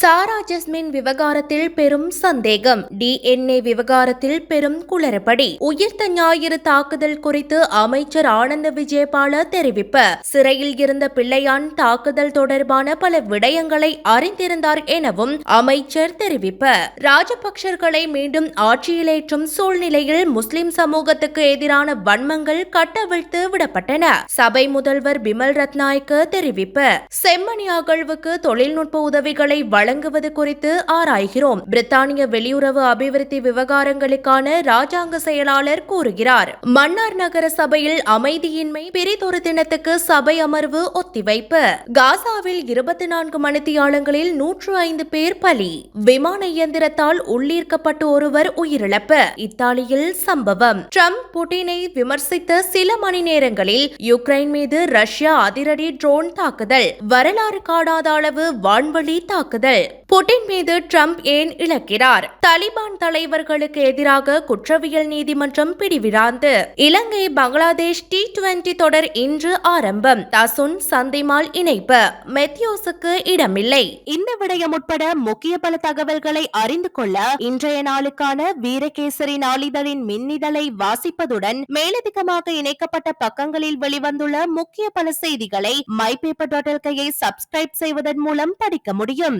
சாரா Jasmine விவகாரத்தில் பெரும் சந்தேகம். டிஎன்ஏ விவகாரத்தில் பெரும் குளறுபடி. உயிர்த்த ஞாயிறு தாக்குதல் குறித்து அமைச்சர் ஆனந்த விஜயபால தெரிவிப்பு. சிறையில் இருந்த பிள்ளையான் தாக்குதல் தொடர்பான பல விடயங்களை அறிந்திருந்தார் எனவும் அமைச்சர் தெரிவிப்பு. ராஜபக்சர்களை மீண்டும் ஆட்சியிலேற்றும் சூழ்நிலையில் முஸ்லிம் சமூகத்துக்கு எதிரான வன்மங்கள் கட்டவிழ்த்து விடப்பட்டன. சபை முதல்வர் பிமல் ரத்நாயக்க தெரிவிப்பு. செம்மணி அகழ்வுக்கு தொழில்நுட்ப உதவிகளை வழங்குவது குறித்து ஆராய்கிறோம். பிரித்தானிய வெளியுறவு அபிவிருத்தி விவகாரங்களுக்கான ராஜாங்க செயலாளர் கூறுகிறார். மன்னார் நகர சபையில் அமைதியின்மை பிரிதொரு தினத்துக்கு சபை அமர்வு ஒத்திவைப்பு. காசாவில் இருபத்தி நான்கு மணித்தியாலங்களில் நூற்று ஐந்து பேர் பலி. விமான இயந்திரத்தால் உள்ளீர்க்கப்பட்டு ஒருவர் உயிரிழப்பு. இத்தாலியில் சம்பவம். ட்ரம்ப் புட்டினை விமர்சித்த சில மணி நேரங்களில் யுக்ரைன் மீது ரஷ்யா அதிரடி ட்ரோன் தாக்குதல். வரலாறு காணாத அளவு வான்வழி தாக்குதல். புட்டின் மீது ட்ரம்ப் ஏன் இழக்கிறார்? தலிபான் தலைவர்களுக்கு எதிராக குற்றவியல் நீதிமன்றம் பிடிவிராந்து இலங்கை பங்களாதேஷ் டி டுவெண்டி தொடர் இன்று ஆரம்பம். தசுன் சந்திமால் இணைப்பு. மெத்தியோஸுக்கு இடமில்லை. இந்த விடயம் உட்பட முக்கிய பல தகவல்களை அறிந்து கொள்ள இன்றைய நாளுக்கான வீரகேசரி நாளிதழின் மின்னிதழை வாசிப்பதுடன் மேலதிகமாக இணைக்கப்பட்ட பக்கங்களில் வெளிவந்துள்ள முக்கிய பல செய்திகளை மை பேப்பர் டாட் எல்கையை சப்ஸ்கிரைப் செய்வதன் மூலம் படிக்க முடியும்.